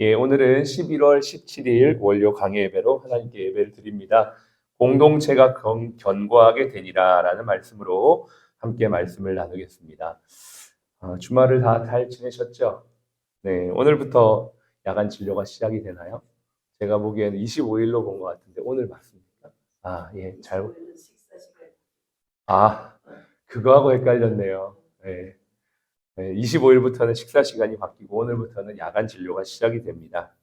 예, 오늘은 11월 17일 원료 강의 예배로 하나님께 예배를 드립니다. 공동체가 견, 견고하게 되니라라는 말씀으로 함께 말씀을 나누겠습니다. 어, 주말을 다 잘 지내셨죠? 네, 오늘부터 야간 진료가 시작이 되나요? 제가 보기에는 25일로 본 것 같은데 오늘 맞습니까? 아, 예, 잘. 아, 그거하고 헷갈렸네요. 네. 25일부터는 식사 시간이 바뀌고 오늘부터는 야간 진료가 시작이 됩니다.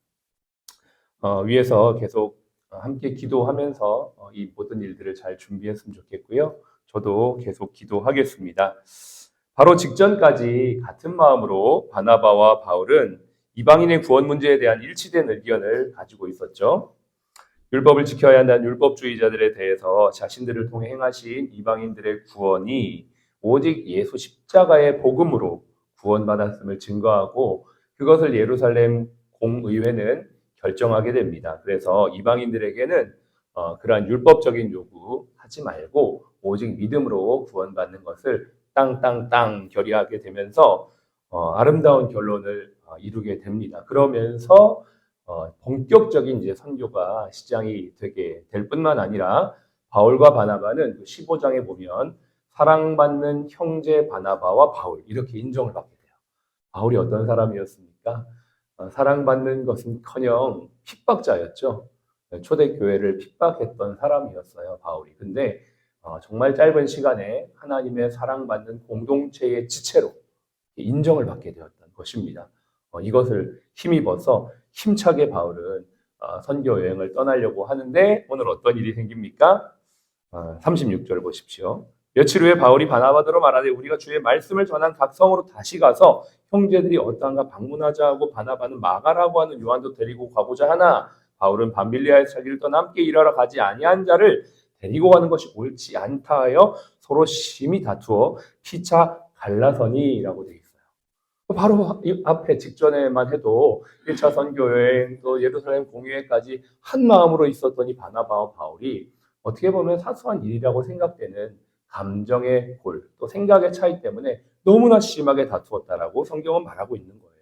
어, 위에서 계속 함께 기도하면서 어, 이 모든 일들을 잘 준비했으면 좋겠고요. 저도 계속 기도하겠습니다. 바로 직전까지 같은 마음으로 바나바와 바울은 이방인의 구원 문제에 대한 일치된 의견을 가지고 있었죠. 율법을 지켜야 한다는 율법주의자들에 대해서 자신들을 통해 행하신 이방인들의 구원이 오직 예수 십자가의 복음으로 구원받았음을 증거하고 그것을 예루살렘 공의회는 결정하게 됩니다. 그래서 이방인들에게는 어, 그러한 율법적인 요구 하지 말고 오직 믿음으로 구원받는 것을 땅땅땅 결의하게 되면서 어, 아름다운 결론을 어, 이루게 됩니다. 그러면서 어, 본격적인 이제 선교가 시장이 되게 될 뿐만 아니라 바울과 바나바는 그 15장에 보면 사랑받는 형제 바나바와 바울 이렇게 인정을 받게 돼요. 바울이 어떤 사람이었습니까? 어, 사랑받는 것은커녕 핍박자였죠. 초대교회를 핍박했던 사람이었어요, 바울이. 근데 어, 정말 짧은 시간에 하나님의 사랑받는 공동체의 지체로 인정을 받게 되었던 것입니다. 어, 이것을 힘입어서 힘차게 바울은 어, 선교 여행을 떠나려고 하는데 오늘 어떤 일이 생깁니까? 어, 36절 보십시오. 며칠 후에 바울이 바나바더로 말하되 우리가 주의 말씀을 전한 각 성으로 다시 가서 형제들이 어떠한가 방문하자 하고 바나바는 마가라고 하는 요한도 데리고 가고자 하나 바울은 밤빌리아에서 자기를 떠나 함께 일하러 가지 아니한 자를 데리고 가는 것이 옳지 않다 하여 서로 심히 다투어 피차 갈라서니라고 되어 있어요. 바로 앞에 직전에만 해도 1차 선교 여행 또 예루살렘 공유회까지 한 마음으로 있었던 이 바나바와 바울이 어떻게 보면 사소한 일이라고 생각되는 감정의 골, 또 생각의 차이 때문에 너무나 심하게 다투었다라고 성경은 말하고 있는 거예요.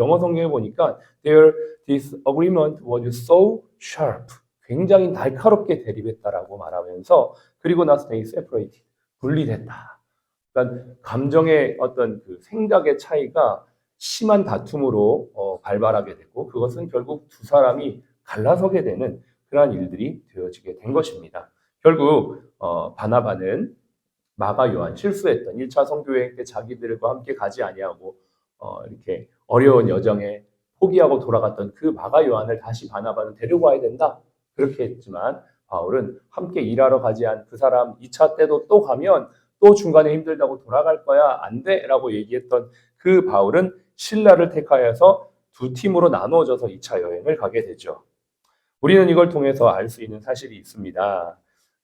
영어 성경에 보니까 their disagreement was so sharp. 굉장히 날카롭게 대립했다라고 말하면서 그리고 나서 they separated. 분리됐다. 그러니까 감정의 어떤 그 생각의 차이가 심한 다툼으로 어, 발발하게 됐고 그것은 결국 두 사람이 갈라서게 되는 그러한 일들이 되어지게 된 것입니다. 결국 어, 바나바는 마가 요한 실수했던 1차 성교여행 때 자기들과 함께 가지 아니하고 어, 이렇게 어려운 여정에 포기하고 돌아갔던 그 마가 요한을 다시 바나바는 데리고 와야 된다. 그렇게 했지만 바울은 함께 일하러 가지 않은 그 사람 2차 때도 또 가면 또 중간에 힘들다고 돌아갈 거야. 안 돼. 라고 얘기했던 그 바울은 신라를 택하여서 두 팀으로 나누어져서 2차 여행을 가게 되죠. 우리는 이걸 통해서 알 수 있는 사실이 있습니다.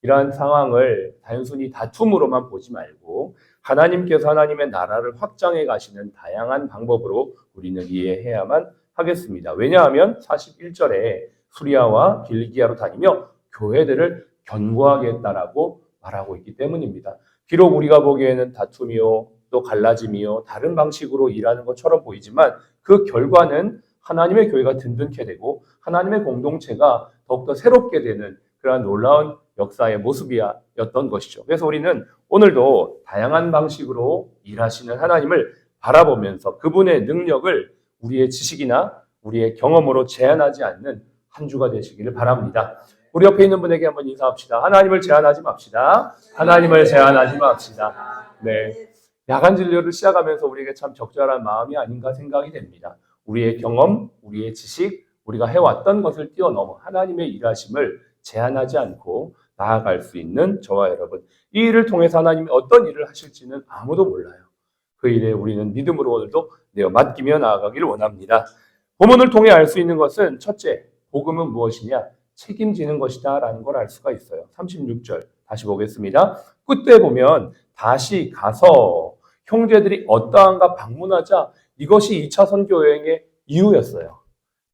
이러한 상황을 단순히 다툼으로만 보지 말고 하나님께서 하나님의 나라를 확장해 가시는 다양한 방법으로 우리는 이해해야만 하겠습니다. 왜냐하면 41절에 수리아와 길리기아로 다니며 교회들을 견고하게 했다라고 말하고 있기 때문입니다. 비록 우리가 보기에는 다툼이요 또 갈라짐이요 다른 방식으로 일하는 것처럼 보이지만 그 결과는 하나님의 교회가 든든케 되고 하나님의 공동체가 더욱더 새롭게 되는 그러한 놀라운 역사의 모습이었던 것이죠. 그래서 우리는 오늘도 다양한 방식으로 일하시는 하나님을 바라보면서 그분의 능력을 우리의 지식이나 우리의 경험으로 제한하지 않는 한 주가 되시기를 바랍니다. 우리 옆에 있는 분에게 한번 인사합시다. 하나님을 제한하지 맙시다. 하나님을 제한하지 맙시다. 네. 야간 진료를 시작하면서 우리에게 참 적절한 마음이 아닌가 생각이 됩니다. 우리의 경험, 우리의 지식, 우리가 해왔던 것을 뛰어넘어 하나님의 일하심을 제한하지 않고 나아갈 수 있는 저와 여러분. 이 일을 통해서 하나님이 어떤 일을 하실지는 아무도 몰라요. 그 일에 우리는 믿음으로 오늘도 내어 맡기며 나아가기를 원합니다. 본문을 통해 알 수 있는 것은 첫째, 복음은 무엇이냐? 책임지는 것이다 라는 걸 알 수가 있어요. 36절 다시 보겠습니다. 끝에 보면 다시 가서 형제들이 어떠한가 방문하자 이것이 2차 선교 여행의 이유였어요.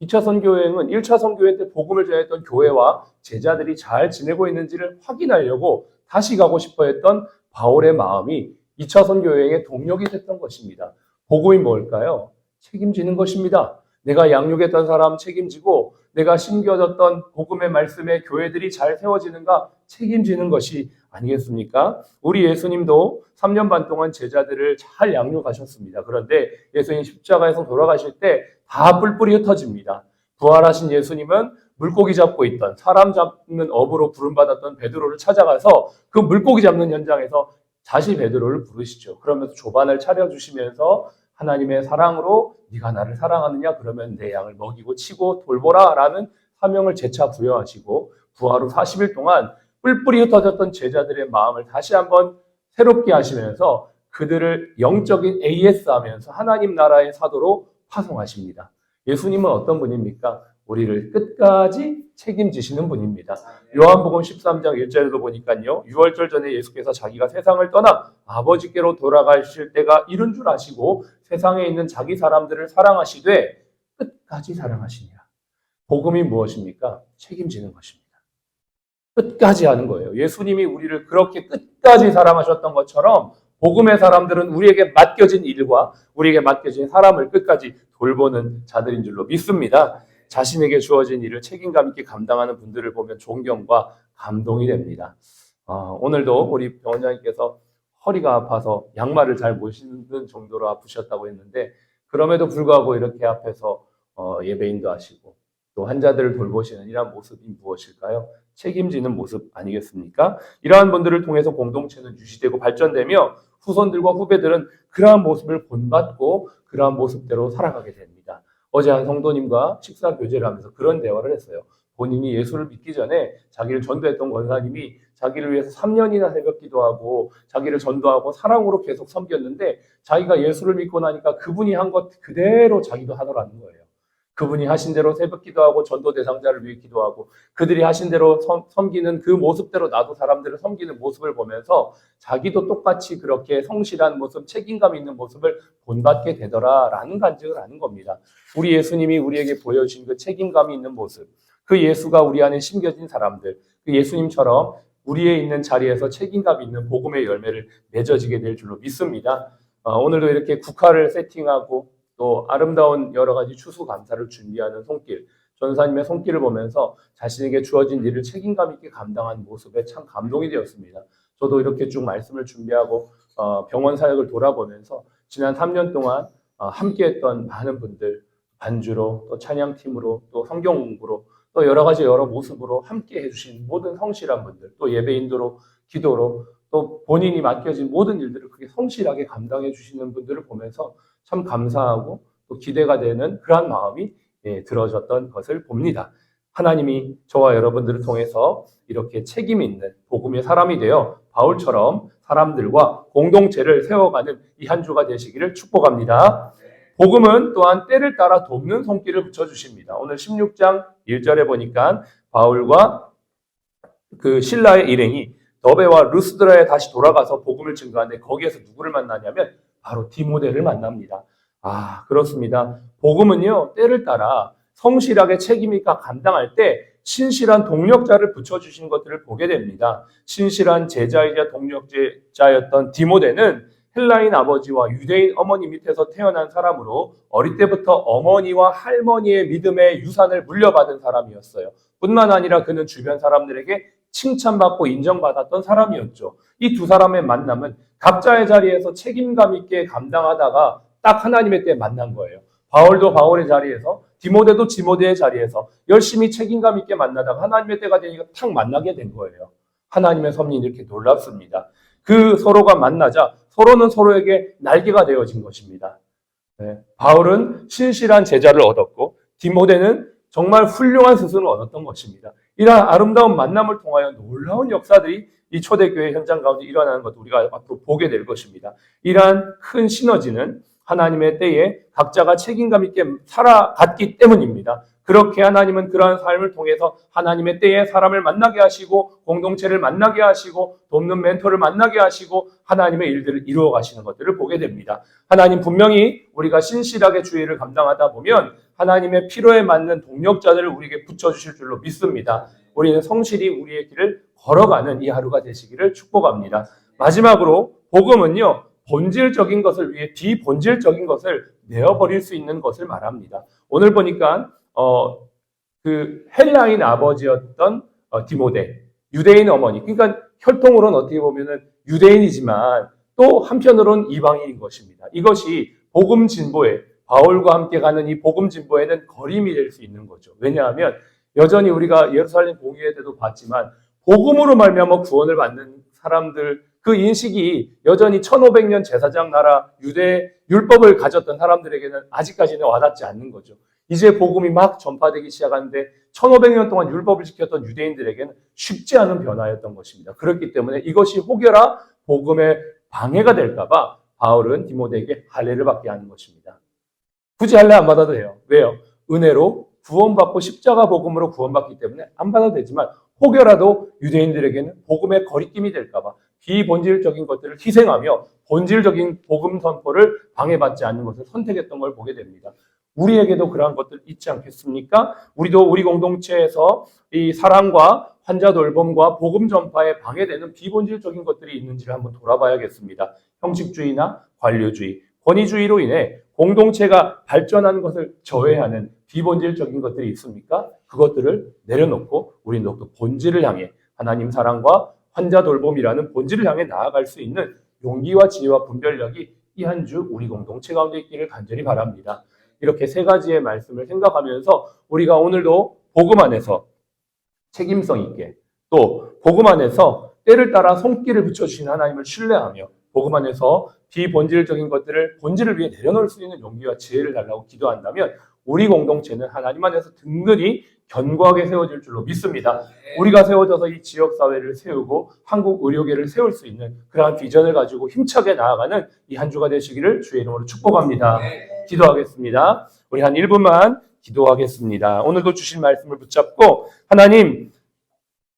2차 선교여행은 1차 선교여행 때 복음을 전했던 교회와 제자들이 잘 지내고 있는지를 확인하려고 다시 가고 싶어 했던 바울의 마음이 2차 선교여행의 동력이 됐던 것입니다. 복음이 뭘까요? 책임지는 것입니다. 내가 양육했던 사람 책임지고 내가 심겨졌던 복음의 말씀에 교회들이 잘 세워지는가 책임지는 것이 아니겠습니까? 우리 예수님도 3년 반 동안 제자들을 잘 양육하셨습니다. 그런데 예수님 십자가에서 돌아가실 때 다 뿔뿔이 흩어집니다. 부활하신 예수님은 물고기 잡고 있던 사람 잡는 업으로 부름받았던 베드로를 찾아가서 그 물고기 잡는 현장에서 다시 베드로를 부르시죠. 그러면서 조반을 차려주시면서 하나님의 사랑으로 네가 나를 사랑하느냐 그러면 내 양을 먹이고 치고 돌보라라는 사명을 재차 부여하시고 후 40일 동안 뿔뿔이 흩어졌던 제자들의 마음을 다시 한번 새롭게 하시면서 그들을 영적인 AS 하면서 하나님 나라의 사도로 파송하십니다. 예수님은 어떤 분입니까? 우리를 끝까지 책임지시는 분입니다. 요한복음 13장 1절에도 보니까요. 6월절 전에 예수께서 자기가 세상을 떠나 아버지께로 돌아가실 때가 이른 줄 아시고 세상에 있는 자기 사람들을 사랑하시되 끝까지 사랑하시니라. 복음이 무엇입니까? 책임지는 것입니다. 끝까지 하는 거예요. 예수님이 우리를 그렇게 끝까지 사랑하셨던 것처럼 복음의 사람들은 우리에게 맡겨진 일과 우리에게 맡겨진 사람을 끝까지 돌보는 자들인 줄로 믿습니다. 자신에게 주어진 일을 책임감 있게 감당하는 분들을 보면 존경과 감동이 됩니다. 아, 오늘도 우리 병원장님께서 허리가 아파서 양말을 잘 못 신는 정도로 아프셨다고 했는데 그럼에도 불구하고 이렇게 앞에서 어, 예배인도 하시고 또 환자들을 돌보시는 이러한 모습이 무엇일까요? 책임지는 모습 아니겠습니까? 이러한 분들을 통해서 공동체는 유지되고 발전되며 후손들과 후배들은 그러한 모습을 본받고 그러한 모습대로 살아가게 됩니다. 어제 한 성도님과 식사 교제를 하면서 그런 대화를 했어요. 본인이 예수를 믿기 전에 자기를 전도했던 권사님이 자기를 위해서 3년이나 새벽 기도하고 자기를 전도하고 사랑으로 계속 섬겼는데 자기가 예수를 믿고 나니까 그분이 한 것 그대로 자기도 하더라는 거예요. 그분이 하신 대로 새벽 기도하고 전도 대상자를 위해 기도하고 그들이 하신 대로 섬, 섬기는 그 모습대로 나도 사람들을 섬기는 모습을 보면서 자기도 똑같이 그렇게 성실한 모습, 책임감 있는 모습을 본받게 되더라라는 간증을 하는 겁니다. 우리 예수님이 우리에게 보여주신 그 책임감이 있는 모습, 그 예수가 우리 안에 심겨진 사람들, 그 예수님처럼 우리에 있는 자리에서 책임감 있는 복음의 열매를 맺어지게 될 줄로 믿습니다. 어, 오늘도 이렇게 국화를 세팅하고 또 아름다운 여러 가지 추수 감사를 준비하는 손길, 전사님의 손길을 보면서 자신에게 주어진 일을 책임감 있게 감당한 모습에 참 감동이 되었습니다. 저도 이렇게 쭉 말씀을 준비하고 어, 병원 사역을 돌아보면서 지난 3년 동안 어, 함께했던 많은 분들 반주로 또 찬양팀으로 또 성경 공부로 또 여러 가지 여러 모습으로 함께 해주신 모든 성실한 분들 또 예배 인도로 기도로 또 본인이 맡겨진 모든 일들을 그렇게 성실하게 감당해 주시는 분들을 보면서 참 감사하고 또 기대가 되는 그러한 마음이 예, 들어졌던 것을 봅니다. 하나님이 저와 여러분들을 통해서 이렇게 책임 있는 복음의 사람이 되어 바울처럼 사람들과 공동체를 세워가는 이 한 주가 되시기를 축복합니다. 복음은 또한 때를 따라 돕는 손길을 붙여주십니다. 오늘 16장 1절에 보니까 바울과 그 신라의 일행이 더베와 루스드라에 다시 돌아가서 복음을 증거하는데 거기에서 누구를 만나냐면 바로 디모데를 만납니다. 아, 그렇습니다. 복음은요, 때를 따라 성실하게 책임있게 감당할 때 신실한 동력자를 붙여주신 것들을 보게 됩니다. 신실한 제자이자 동력자였던 디모데는 헬라인 아버지와 유대인 어머니 밑에서 태어난 사람으로 어릴 때부터 어머니와 할머니의 믿음의 유산을 물려받은 사람이었어요. 뿐만 아니라 그는 주변 사람들에게 칭찬받고 인정받았던 사람이었죠. 이 두 사람의 만남은 각자의 자리에서 책임감 있게 감당하다가 딱 하나님의 때에 만난 거예요. 바울도 바울의 자리에서 디모데도 디모데의 자리에서 열심히 책임감 있게 만나다가 하나님의 때가 되니까 탁 만나게 된 거예요. 하나님의 섭리 이렇게 놀랍습니다. 그 서로가 만나자 서로는 서로에게 날개가 되어진 것입니다. 네. 바울은 신실한 제자를 얻었고 디모데는 정말 훌륭한 스승을 얻었던 것입니다. 이러한 아름다운 만남을 통하여 놀라운 역사들이 이 초대교회 현장 가운데 일어나는 것도 우리가 앞으로 보게 될 것입니다. 이러한 큰 시너지는 하나님의 때에 각자가 책임감 있게 살아갔기 때문입니다. 그렇게 하나님은 그러한 삶을 통해서 하나님의 때에 사람을 만나게 하시고 공동체를 만나게 하시고 돕는 멘토를 만나게 하시고 하나님의 일들을 이루어 가시는 것들을 보게 됩니다. 하나님 분명히 우리가 신실하게 주의를 감당하다 보면 하나님의 필요에 맞는 동력자들을 우리에게 붙여주실 줄로 믿습니다. 우리는 성실히 우리의 길을 걸어가는 이 하루가 되시기를 축복합니다. 마지막으로 복음은요 본질적인 것을 위해 비본질적인 것을 내어버릴 수 있는 것을 말합니다. 오늘 보니까 어, 그 헬라인 아버지였던 어, 디모데, 유대인 어머니. 그러니까 혈통으로는 어떻게 보면은 유대인이지만 또 한편으로는 이방인인 것입니다. 이것이 복음 진보에 바울과 함께 가는 이 복음 진보에는 거림이 될 수 있는 거죠. 왜냐하면 여전히 우리가 예루살렘 공의회 때도 봤지만 복음으로 말미암아 구원을 받는 사람들 그 인식이 여전히 1500년 제사장 나라 유대 율법을 가졌던 사람들에게는 아직까지는 와닿지 않는 거죠. 이제 복음이 막 전파되기 시작하는데 1500년 동안 율법을 지켰던 유대인들에게는 쉽지 않은 변화였던 것입니다. 그렇기 때문에 이것이 혹여나 복음의 방해가 될까봐 바울은 디모데에게 할례를 받게 하는 것입니다. 굳이 할례 안 받아도 돼요. 왜요? 은혜로 구원받고 십자가 복음으로 구원받기 때문에 안 받아도 되지만 혹여라도 유대인들에게는 복음의 거리낌이 될까봐 비본질적인 것들을 희생하며 본질적인 복음 선포를 방해받지 않는 것을 선택했던 걸 보게 됩니다. 우리에게도 그러한 것들 있지 않겠습니까? 우리도 우리 공동체에서 이 사랑과 환자 돌봄과 복음 전파에 방해되는 비본질적인 것들이 있는지를 한번 돌아봐야겠습니다. 형식주의나 관료주의, 권위주의로 인해 공동체가 발전하는 것을 저해하는 비본질적인 것들이 있습니까? 그것들을 내려놓고 우리는 더욱더 본질을 향해 하나님 사랑과 환자 돌봄이라는 본질을 향해 나아갈 수 있는 용기와 지혜와 분별력이 이 한 주 우리 공동체 가운데 있기를 간절히 바랍니다. 이렇게 세 가지의 말씀을 생각하면서 우리가 오늘도 복음 안에서 책임성 있게 또 복음 안에서 때를 따라 손길을 붙여주신 하나님을 신뢰하며 복음 안에서 비본질적인 것들을 본질을 위해 내려놓을 수 있는 용기와 지혜를 달라고 기도한다면 우리 공동체는 하나님 안에서 든든히 견고하게 세워질 줄로 믿습니다. 우리가 세워져서 이 지역 사회를 세우고 한국 의료계를 세울 수 있는 그러한 비전을 가지고 힘차게 나아가는 이 한 주가 되시기를 주의 이름으로 축복합니다. 기도하겠습니다. 우리 한 1분만 기도하겠습니다. 오늘도 주신 말씀을 붙잡고 하나님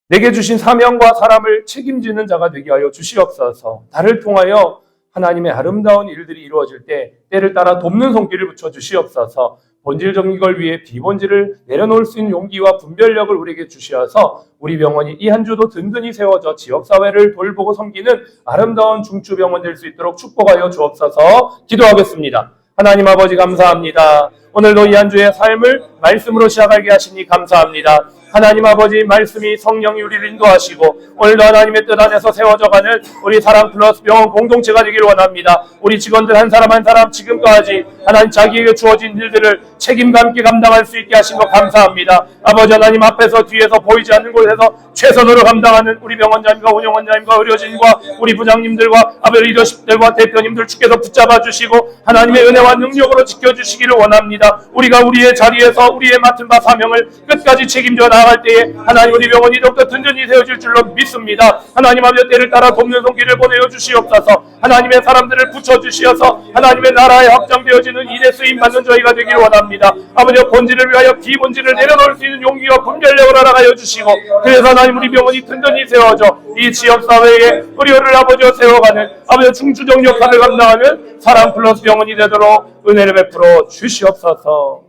내게 주신 사명과 사람을 책임지는 자가 되게 하여 주시옵소서. 나를 통하여 하나님의 아름다운 일들이 이루어질 때 때를 따라 돕는 손길을 붙여 주시옵소서. 본질적인 걸 위해 비본질을 내려놓을 수 있는 용기와 분별력을 우리에게 주시어서 우리 병원이 이 한 주도 든든히 세워져 지역 사회를 돌보고 섬기는 아름다운 중추 병원 될 수 있도록 축복하여 주옵소서. 기도하겠습니다. 하나님 아버지 감사합니다. 오늘도 이 한 주의 삶을 말씀으로 시작하게 하시니 감사합니다. 하나님 아버지 말씀이 성령이 우리를 인도하시고 오늘도 하나님의 뜻 안에서 세워져가는 우리 사랑 플러스 병원 공동체가 되기를 원합니다. 우리 직원들 한 사람 한 사람 지금까지 하나님 자기에게 주어진 일들을 책임과 함께 감당할 수 있게 하신 것 감사합니다. 아버지 하나님 앞에서 뒤에서 보이지 않는 곳에서 최선으로 감당하는 우리 병원장님과 운영원장님과 의료진과 우리 부장님들과 아버지 리더십들과 대표님들 주께서 붙잡아 주시고 하나님의 은혜와 능력으로 지켜주시기를 원합니다. 우리가 우리의 자리에서 우리의 맡은 바 사명을 끝까지 책임져 나아 갈 때에 하나님 우리 병원이 더욱더 든든히 세워질 줄로 믿습니다. 하나님 아버지 때를 따라 돕는 손길을 보내어 주시옵소서 하나님의 사람들을 붙여주시어서 하나님의 나라에 확장되어지는 일에 쓰임 받는 저희가 되기를 원합니다. 아버지 본질을 위하여 비본질을 내려놓을 수 있는 용기와 분별력을 알아가여 주시고 그래서 하나님 우리 병원이 든든히 세워져 이 지역사회에 의료를 아버지와 세워가는 아버지 중추적 역할을 감당하는 사랑 플러스 병원이 되도록 은혜를 베풀어 주시옵소서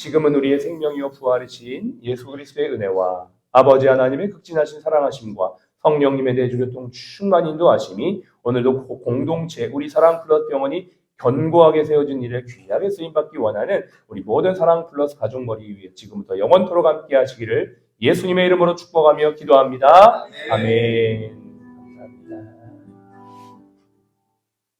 지금은 우리의 생명이요 부활이신 예수 그리스도의 은혜와 아버지 하나님의 극진하신 사랑하심과 성령님의 내주교통 충만히 인도하심이 오늘도 고- 공동체 우리 사랑 플러스 병원이 견고하게 세워진 일에 귀하게 쓰임받기 원하는 우리 모든 사랑 플러스 가족머리 위에 지금부터 영원토록 함께 하시기를 예수님의 이름으로 축복하며 기도합니다. 아멘.